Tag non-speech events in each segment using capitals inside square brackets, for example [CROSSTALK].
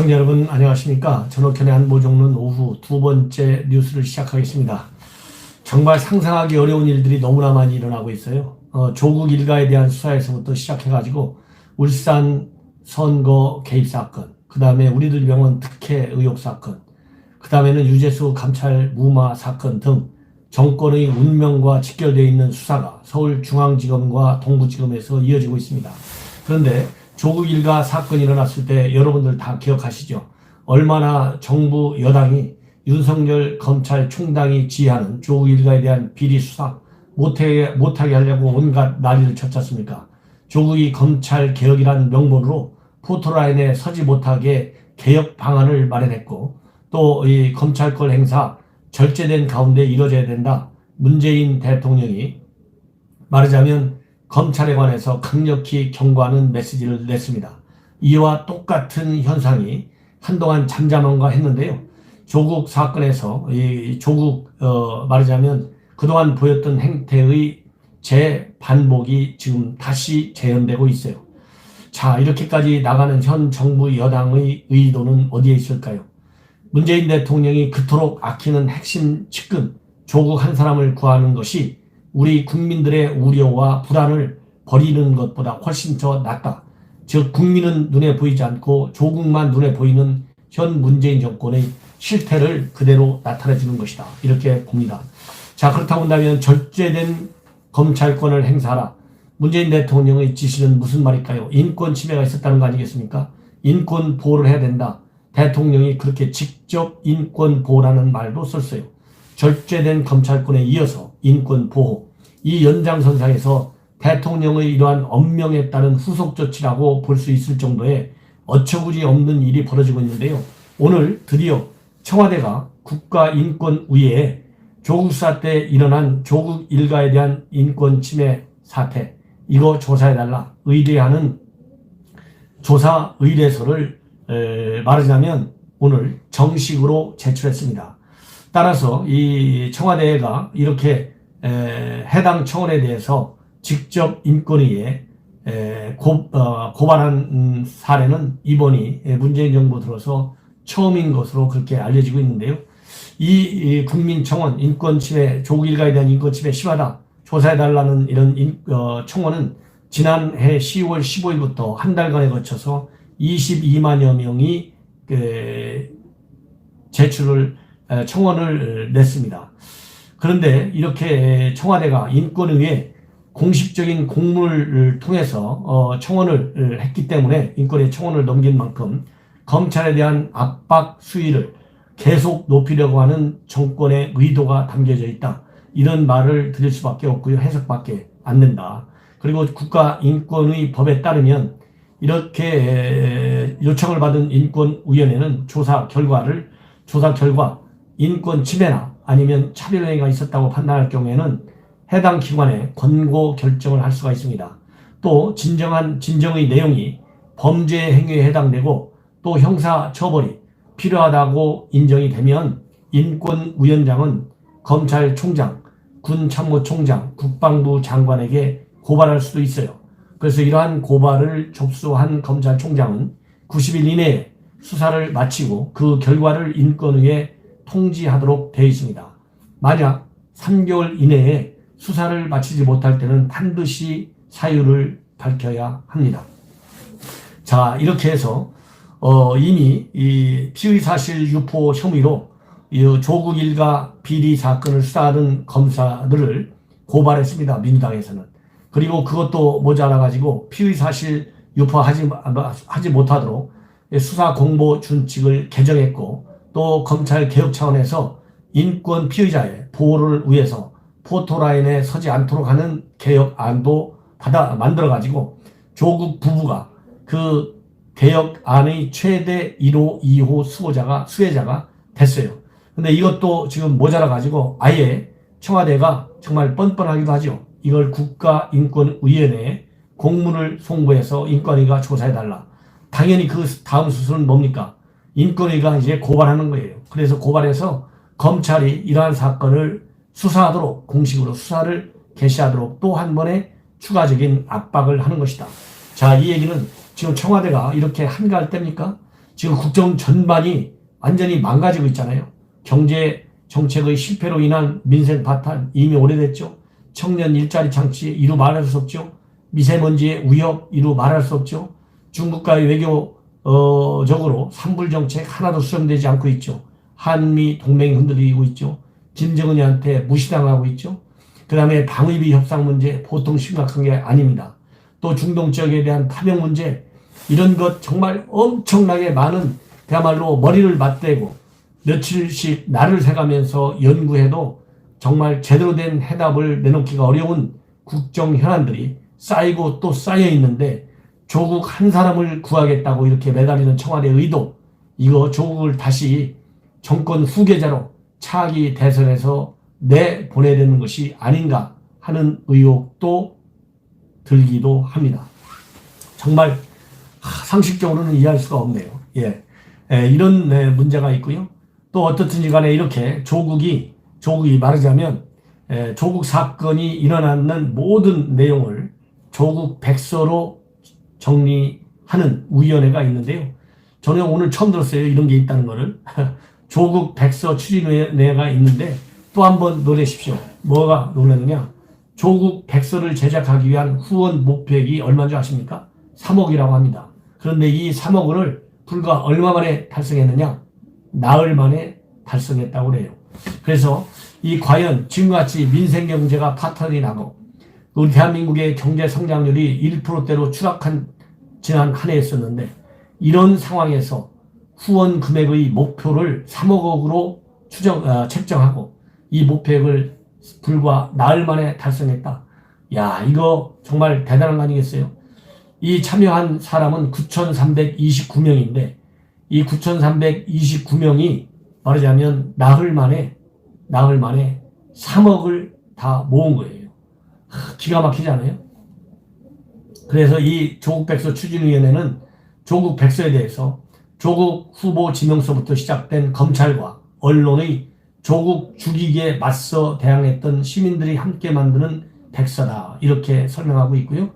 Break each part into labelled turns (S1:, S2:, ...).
S1: 시청자 여러분 안녕하십니까? 전옥현의 안보정론 오후 두 번째 뉴스를 시작하겠습니다. 정말 상상하기 어려운 일들이 너무나 많이 일어나고 있어요. 어, 조국 일가에 대한 수사에서부터 시작해가지고 울산 선거 개입 사건 그 다음에 우리들 병원 특혜 의혹 사건 그 다음에는 유재수 감찰 무마 사건 등 정권의 운명과 직결되어 있는 수사가 서울중앙지검과 동부지검에서 이어지고 있습니다. 그런데 조국 일가 사건이 일어났을 때 여러분들 다 기억하시죠? 얼마나 정부 여당이 윤석열 검찰총장이 지휘하는 조국 일가에 대한 비리 수사 못하게, 못하게 하려고 온갖 난리를 쳤지 않습니까? 조국이 검찰 개혁이라는 명분으로 포토라인에 서지 못하게 개혁 방안을 마련했고 또 이 검찰권 행사 절제된 가운데 이뤄져야 된다. 문재인 대통령이 말하자면 검찰에 관해서 강력히 경고하는 메시지를 냈습니다. 이와 똑같은 현상이 한동안 잠잠한가 했는데요. 조국 사건에서 이 조국 어 말하자면 그동안 보였던 행태의 재반복이 지금 다시 재현되고 있어요. 자, 이렇게까지 나가는 현 정부 여당의 의도는 어디에 있을까요? 문재인 대통령이 그토록 아끼는 핵심 측근 조국 한 사람을 구하는 것이 우리 국민들의 우려와 불안을 버리는 것보다 훨씬 더 낫다. 즉 국민은 눈에 보이지 않고 조국만 눈에 보이는 현 문재인 정권의 실태를 그대로 나타내주는 것이다. 이렇게 봅니다. 자 그렇다고 한다면 절제된 검찰권을 행사하라. 문재인 대통령의 지시는 무슨 말일까요? 인권 침해가 있었다는 거 아니겠습니까? 인권 보호를 해야 된다. 대통령이 그렇게 직접 인권 보호라는 말도 썼어요. 절제된 검찰권에 이어서 인권 보호. 이 연장선상에서 대통령의 이러한 엄명에 따른 후속 조치라고 볼 수 있을 정도의 어처구니 없는 일이 벌어지고 있는데요. 오늘 드디어 청와대가 국가인권위에 조국 수사 때 일어난 조국 일가에 대한 인권 침해 사태 이거 조사해달라 의뢰하는 조사 의뢰서를 에, 말하자면 오늘 정식으로 제출했습니다. 따라서 이 청와대가 이렇게 에, 해당 청원에 대해서 직접 인권위에 에, 고, 어, 고발한 음, 사례는 이번이 문재인 정부 들어서 처음인 것으로 그렇게 알려지고 있는데요. 이, 이 국민청원 인권 침해 조국 일가에 대한 인권 침해 심하다 조사해달라는 이런 인, 어, 청원은 지난해 10월 15일부터 한 달간에 거쳐서 22만여 명이 그, 제출을 에, 청원을 냈습니다. 그런데 이렇게 청와대가 인권위에 공식적인 공문을 통해서 어, 청원을 했기 때문에 인권의 청원을 넘긴 만큼 검찰에 대한 압박 수위를 계속 높이려고 하는 정권의 의도가 담겨져 있다. 이런 말을 드릴 수밖에 없고요. 해석밖에 안 된다. 그리고 국가인권의 법에 따르면 이렇게 요청을 받은 인권위원회는 조사 결과를 조사 결과 인권 침해나 아니면 차별행위가 있었다고 판단할 경우에는 해당 기관에 권고 결정을 할 수가 있습니다. 또 진정한 진정의 내용이 범죄 행위에 해당되고 또 형사 처벌이 필요하다고 인정이 되면 인권위원장은 검찰총장, 군참모총장, 국방부 장관에게 고발할 수도 있어요. 그래서 이러한 고발을 접수한 검찰총장은 90일 이내에 수사를 마치고 그 결과를 인권위에 통지하도록 되어 있습니다. 만약 3개월 이내에 수사를 마치지 못할 때는 반드시 사유를 밝혀야 합니다. 자, 이렇게 해서 어, 이미 이 피의 사실 유포 혐의로 이 조국 일가 비리 사건을 수사하는 검사들을 고발했습니다. 민주당에서는. 그리고 그것도 모자라 가지고 피의 사실 유포하지 하지 못하도록 수사 공보 준칙을 개정했고 또 검찰 개혁 차원에서 인권 피의자의 보호를 위해서 포토라인에 서지 않도록 하는 개혁안도 받아 만들어 가지고 조국 부부가 그 개혁안의 최대 1호, 2호 수호자가 수혜자가 됐어요. 근데 이것도 지금 모자라 가지고 아예 청와대가 정말 뻔뻔하기도 하죠. 이걸 국가인권위원회에 공문을 송부해서 인권위가 조사해달라. 당연히 그 다음 수순은 뭡니까? 인권위가 이제 고발하는 거예요. 그래서 고발해서 검찰이 이러한 사건을 수사하도록 공식으로 수사를 개시하도록 또 한 번의 추가적인 압박을 하는 것이다. 자, 이 얘기는 지금 청와대가 이렇게 한가할 때입니까? 지금 국정 전반이 완전히 망가지고 있잖아요. 경제 정책의 실패로 인한 민생 파탄 이미 오래됐죠. 청년 일자리 창치 이루 말할 수 없죠. 미세먼지의 위협 이루 말할 수 없죠. 중국과의 외교 적으로 산불 정책 하나도 수정되지 않고 있죠. 한미 동맹이 흔들리고 있죠. 김정은이한테 무시당하고 있죠. 그 다음에 방위비 협상 문제 보통 심각한 게 아닙니다. 또 중동 지역에 대한 파병 문제 이런 것 정말 엄청나게 많은 그야말로 머리를 맞대고 며칠씩 날을 새가면서 연구해도 정말 제대로 된 해답을 내놓기가 어려운 국정 현안들이 쌓이고 또 쌓여 있는데 조국 한 사람을 구하겠다고 이렇게 매달리는 청와대 의도 이거 조국을 다시 정권 후계자로 차기 대선에서 내보내야 되는 것이 아닌가 하는 의혹도 들기도 합니다. 정말 상식적으로는 이해할 수가 없네요. 예. 예, 이런 네, 문제가 있고요. 또 어떻든지 간에 이렇게 조국이 조국이 말하자면 에, 조국 사건이 일어나는 모든 내용을 조국 백서로 정리하는 위원회가 있는데요. 저는 오늘 처음 들었어요. 이런 게 있다는 거를. [LAUGHS] 조국 백서 추진회가 있는데 또 한번 노래십시오. 뭐가 놀랐느냐? 조국 백서를 제작하기 위한 후원 목표액이 얼마인 줄 아십니까? 3억이라고 합니다. 그런데 이 3억을 불과 얼마 만에 달성했느냐? 나흘 만에 달성했다고 그래요. 그래서 이 과연 지금같이 민생 경제가 파탄이 나고 우리 대한민국의 경제 성장률이 1%대로 추락한 지난 한 해였었는데 이런 상황에서 후원 금액의 목표를 3억으로 추정 어, 책정하고 이 목표액을 불과 나흘 만에 달성했다. 야 이거 정말 대단한 거 아니겠어요? 이 참여한 사람은 9,329명인데 이 9,329명이 말하자면 나흘 만에 나흘 만에 3억을 다 모은 거예요. 기가 막히지 않아요? 그래서 이 조국 백서 추진위원회는 조국 백서에 대해서 조국 후보 지명서부터 시작된 검찰과 언론의 조국 죽이기에 맞서 대항했던 시민들이 함께 만드는 백서다. 이렇게 설명하고 있고요.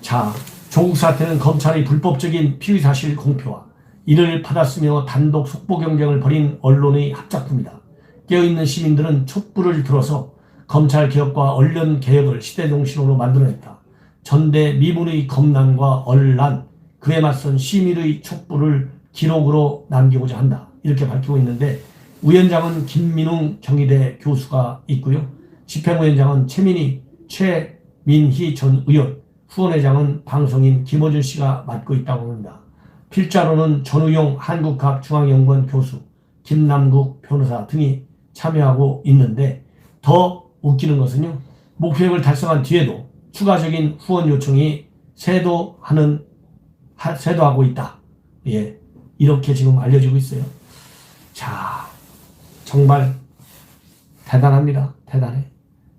S1: 자, 조국 사태는 검찰의 불법적인 피의 사실 공표와 이를 받았으며 단독 속보 경쟁을 벌인 언론의 합작품이다. 깨어있는 시민들은 촛불을 들어서 검찰 개혁과 언론 개혁을 시대 정신으로 만들어냈다. 전대 미문의 검난과 언란, 그에 맞선 시민의 촛불을 기록으로 남기고자 한다. 이렇게 밝히고 있는데 위원장은 김민웅 경희대 교수가 있고요. 집행위원장은 최민희, 최민희 전 의원, 후원회장은 방송인 김호준 씨가 맡고 있다고 합니다. 필자로는 전우용 한국학중앙연구원 교수, 김남국 변호사 등이 참여하고 있는데 더 웃기는 것은요. 목표액을 달성한 뒤에도 추가적인 후원 요청이 세도하는 세도하고 있다. 예. 이렇게 지금 알려지고 있어요. 자, 정말 대단합니다. 대단해.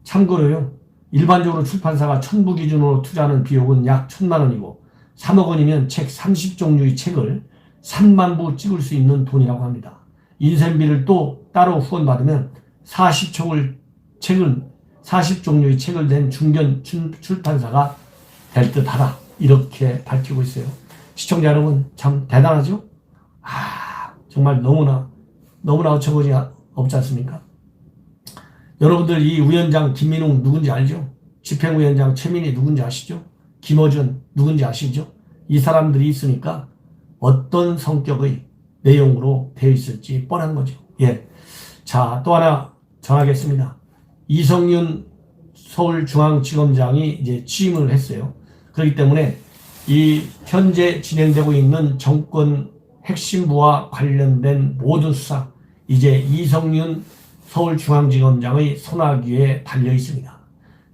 S1: 참고로요. 일반적으로 출판사가 천부 기준으로 투자하는 비용은 약 천만 원이고 3억 원이면 책 30종류의 책을 3만 부 찍을 수 있는 돈이라고 합니다. 인쇄비를 또 따로 후원받으면 40촉을 책을 40종류의 책을 낸 중견 출판사가 될 듯하다. 이렇게 밝히고 있어요. 시청자 여러분 참 대단하죠? 아 정말 너무나 너무나 어처구니 없지 않습니까? 여러분들 이 위원장 김민웅 누군지 알죠? 집행위원장 최민희 누군지 아시죠? 김어준 누군지 아시죠? 이 사람들이 있으니까 어떤 성격의 내용으로 되어 있을지 뻔한 거죠. 예. 자, 또 하나 전하겠습니다. 이성윤 서울중앙지검장이 이제 취임을 했어요. 그렇기 때문에 이 현재 진행되고 있는 정권 핵심부와 관련된 모든 수사 이제 이성윤 서울중앙지검장의 손아귀에 달려 있습니다.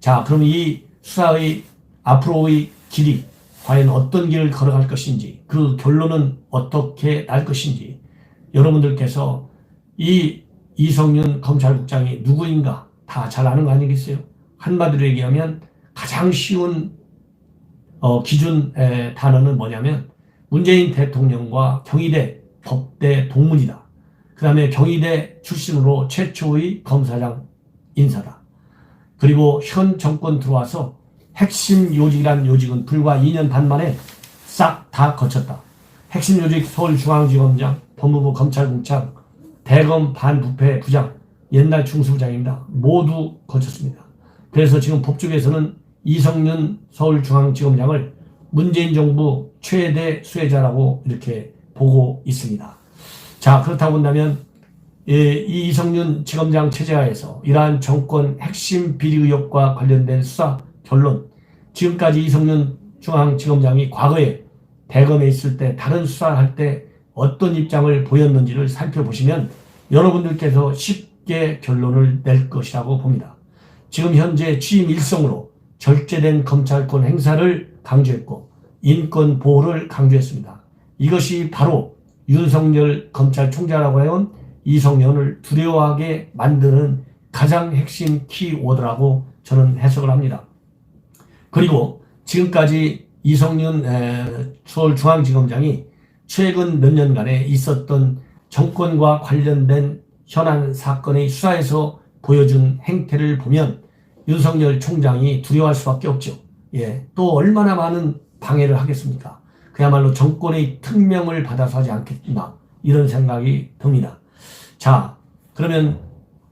S1: 자, 그럼 이 수사의 앞으로의 길이 과연 어떤 길을 걸어갈 것인지 그 결론은 어떻게 날 것인지 여러분들께서 이 이성윤 검찰국장이 누구인가 다 잘 아는 거 아니겠어요? 한마디로 얘기하면 가장 쉬운 어, 기준 에, 단어는 뭐냐면 문재인 대통령과 경희대 법대 동문이다. 그 다음에 경희대 출신으로 최초의 검사장 인사다. 그리고 현 정권 들어와서 핵심 요직이란 요직은 불과 2년 반 만에 싹 다 거쳤다. 핵심 요직 서울중앙지검장, 법무부 검찰국장, 대검 반부패 부장, 옛날 중수부장입니다. 모두 거쳤습니다. 그래서 지금 법조계에서는 이성윤 서울중앙지검장을 문재인 정부 최대 수혜자라고 이렇게 보고 있습니다. 자, 그렇다고 본다면 예, 이 이성윤 지검장 체제하에서 이러한 정권 핵심 비리 의혹과 관련된 수사 결론, 지금까지 이성윤 중앙지검장이 과거에 대검에 있을 때 다른 수사를 할 때 어떤 입장을 보였는지를 살펴보시면 여러분들께서 쉽 게 결론을 낼 것이라고 봅니다. 지금 현재 취임 일성으로 절제된 검찰권 행사를 강조했고 인권 보호를 강조했습니다. 이것이 바로 윤석열 검찰총장이라고 해온 이성년을 두려워하게 만드는 가장 핵심 키워드라고 저는 해석을 합니다. 그리고 지금까지 이성윤 서울중앙지검장이 최근 몇 년간에 있었던 정권과 관련된 현안 사건의 수사에서 보여준 행태를 보면 윤석열 총장이 두려워할 수밖에 없죠. 예, 또 얼마나 많은 방해를 하겠습니까? 그야말로 정권의 특명을 받아서 하지 않겠나 이런 생각이 듭니다. 자, 그러면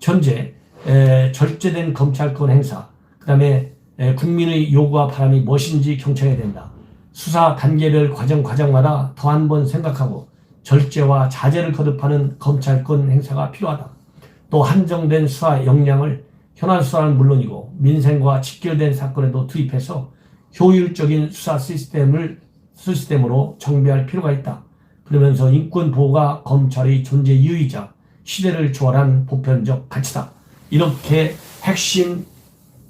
S1: 현재 에, 절제된 검찰권 행사, 그 다음에 국민의 요구와 바람이 무엇인지 경청해야 된다. 수사 단계별 과정 과정마다 더 한 번 생각하고 절제와 자제를 거듭하는 검찰권 행사가 필요하다. 또 한정된 수사 역량을 현안 수사는 물론이고 민생과 직결된 사건에도 투입해서 효율적인 수사 시스템을 시스템으로 정비할 필요가 있다. 그러면서 인권 보호가 검찰의 존재 이유이자 시대를 초월한 보편적 가치다. 이렇게 핵심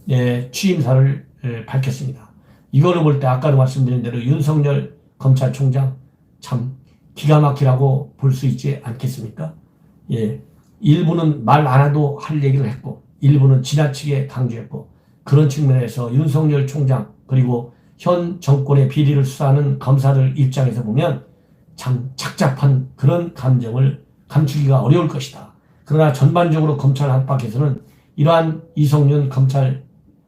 S1: 예, 취임사를 예, 밝혔습니다. 이거를 볼 때 아까도 말씀드린 대로 윤석열 검찰총장 참 기가 막히라고 볼 수 있지 않겠습니까? 예, 일부는 말 안 해도 할 얘기를 했고 일부는 지나치게 강조했고 그런 측면에서 윤석열 총장 그리고 현 정권의 비리를 수사하는 검사들 입장에서 보면 참 착잡한 그런 감정을 감추기가 어려울 것이다. 그러나 전반적으로 검찰 안팎에서는 이러한 이성윤 검찰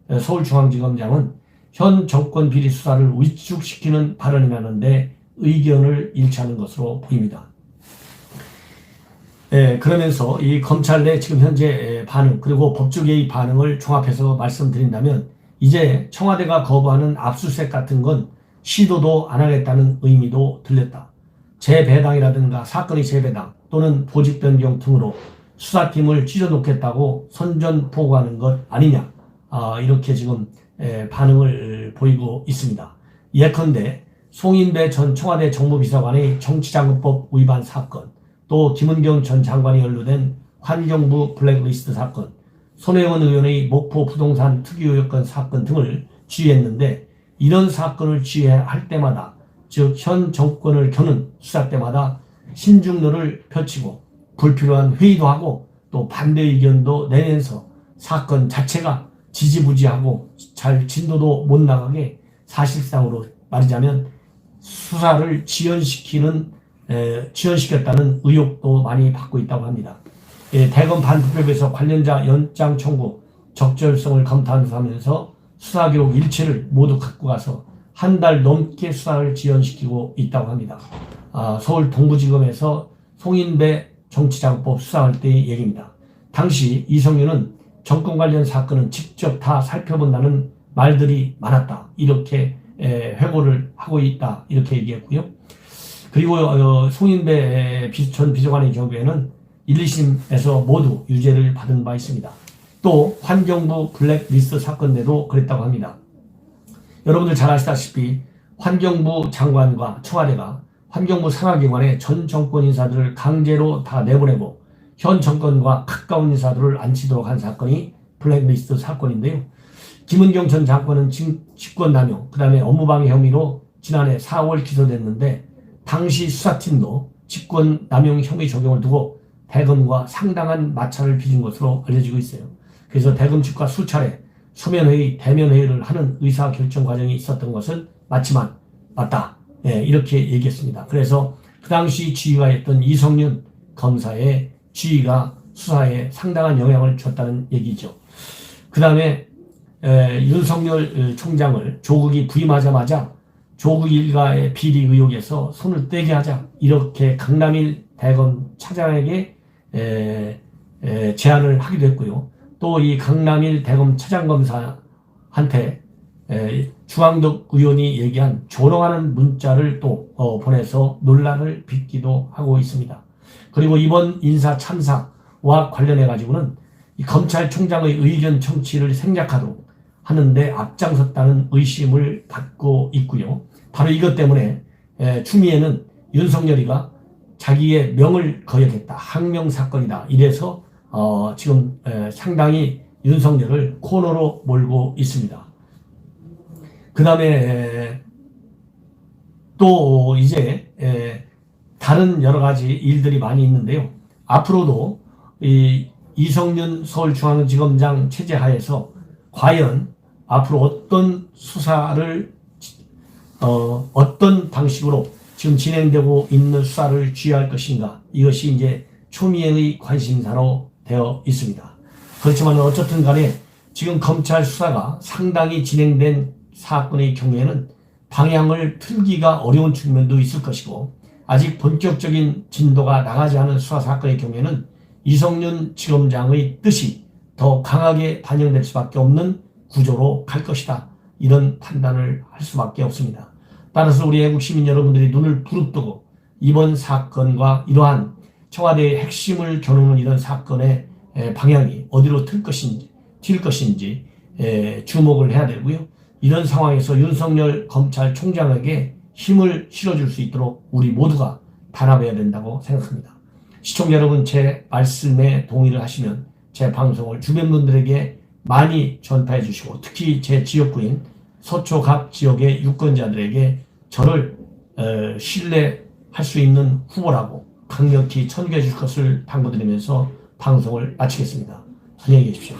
S1: 어, 서울중앙지검장은 현 정권 비리 수사를 위축시키는 발언이라는데 의견을 일치하는 것으로 보입니다. 예, 그러면서 이 검찰 내 지금 현재 반응 그리고 법조계의 반응을 종합해서 말씀드린다면 이제 청와대가 거부하는 압수수색 같은 건 시도도 안 하겠다는 의미도 들렸다. 재배당이라든가 사건의 재배당 또는 보직 변경 등으로 수사팀을 찢어놓겠다고 선전포고하는 것 아니냐 아, 이렇게 지금 에, 반응을 보이고 있습니다. 예컨대 송인배 전 청와대 정무비서관의 정치자금법 위반 사건 또 김은경 전 장관이 연루된 환경부 블랙리스트 사건 손혜원 의원의 목포 부동산 의혹건 사건 등을 지휘했는데 이런 사건을 지휘할 때마다 즉 현 정권을 겨는 수사 때마다 신중노를 펼치고 불필요한 회의도 하고 또 반대 의견도 내면서 사건 자체가 지지부지하고 잘 진도도 못 나가게 사실상으로 말하자면 수사를 지연시키는 에, 지연시켰다는 의혹도 많이 받고 있다고 합니다. 예, 대검 반부패에서 관련자 연장 청구 적절성을 검토하면서 수사 기록 일체를 모두 갖고 가서 한 달 넘게 수사를 지연시키고 있다고 합니다. 아, 서울 동부지검에서 송인배 정치자금법 수사할 때의 얘기입니다. 당시 이성윤은 정권 관련 사건은 직접 다 살펴본다는 말들이 많았다. 이렇게 에, 회고를 하고 있다. 이렇게 얘기했고요. 그리고 어, 송인배 전 비서관의 경우에는 1, 2심에서 모두 유죄를 받은 바 있습니다. 또 환경부 블랙리스트 사건대도 그랬다고 합니다. 여러분들 잘 아시다시피 환경부 장관과 청와대가 환경부 산하기관의 전 정권 인사들을 강제로 다 내보내고 현 정권과 가까운 인사들을 앉히도록 한 사건이 블랙리스트 사건인데요. 김은경 전 장관은 직권남용, 그 다음에 업무방해 혐의로 지난해 4월 기소됐는데 당시 수사팀도 직권남용 혐의 적용을 두고 대검과 상당한 마찰을 빚은 것으로 알려지고 있어요. 그래서 대검 측과 수차례 소면회의, 대면회의를 하는 의사 결정 과정이 있었던 것은 맞지만 맞다. 예, 이렇게 얘기했습니다. 그래서 그 당시 지휘가 했던 이성윤 검사의 지휘가 수사에 상당한 영향을 줬다는 얘기죠. 그 다음에 윤석열 총장을 조국이 부임하자마자 조국 일가의 비리 의혹에서 손을 떼게 하자 이렇게 강남일 대검 차장에게 에, 에, 제안을 하기도 했고요. 또 이 강남일 대검 차장검사한테 에, 주광덕 의원이 얘기한 조롱하는 문자를 또 어, 보내서 논란을 빚기도 하고 있습니다. 그리고 이번 인사 참사와 관련해 가지고는 이 검찰총장의 의견 청취를 생략하도록 하는데 앞장섰다는 의심을 받고 있고요. 바로 이것 때문에 에, 추미애는 윤석열이가 자기의 명을 거역했다. 항명 사건이다. 이래서 어, 지금 에, 상당히 윤석열을 코너로 몰고 있습니다. 그 다음에 또 이제 에, 다른 여러 가지 일들이 많이 있는데요. 앞으로도 이 이성윤 서울중앙지검장 체제 하에서 과연 앞으로 어떤 수사를 어, 어떤 방식으로 지금 진행되고 있는 수사를 쥐할 것인가 이것이 이제 초미의 관심사로 되어 있습니다. 그렇지만 어쨌든 간에 지금 검찰 수사가 상당히 진행된 사건의 경우에는 방향을 틀기가 어려운 측면도 있을 것이고 아직 본격적인 진도가 나가지 않은 수사 사건의 경우에는 이성윤 지검장의 뜻이 더 강하게 반영될 수밖에 없는 구조로 갈 것이다. 이런 판단을 할 수밖에 없습니다. 따라서 우리 애국 시민 여러분들이 눈을 부릅뜨고 이번 사건과 이러한 청와대의 핵심을 겨누는 이런 사건의 에, 방향이 어디로 틀 것인지, 튈 것인지 에, 주목을 해야 되고요. 이런 상황에서 윤석열 검찰총장에게 힘을 실어줄 수 있도록 우리 모두가 단합해야 된다고 생각합니다. 시청자 여러분 제 말씀에 동의를 하시면 제 방송을 주변 분들에게 많이 전파해 주시고 특히 제 지역구인 서초 각 지역의 유권자들에게 저를 어, 신뢰할 수 있는 후보라고 강력히 천개해 줄 것을 당부드리면서 방송을 마치겠습니다. 안녕히 계십시오.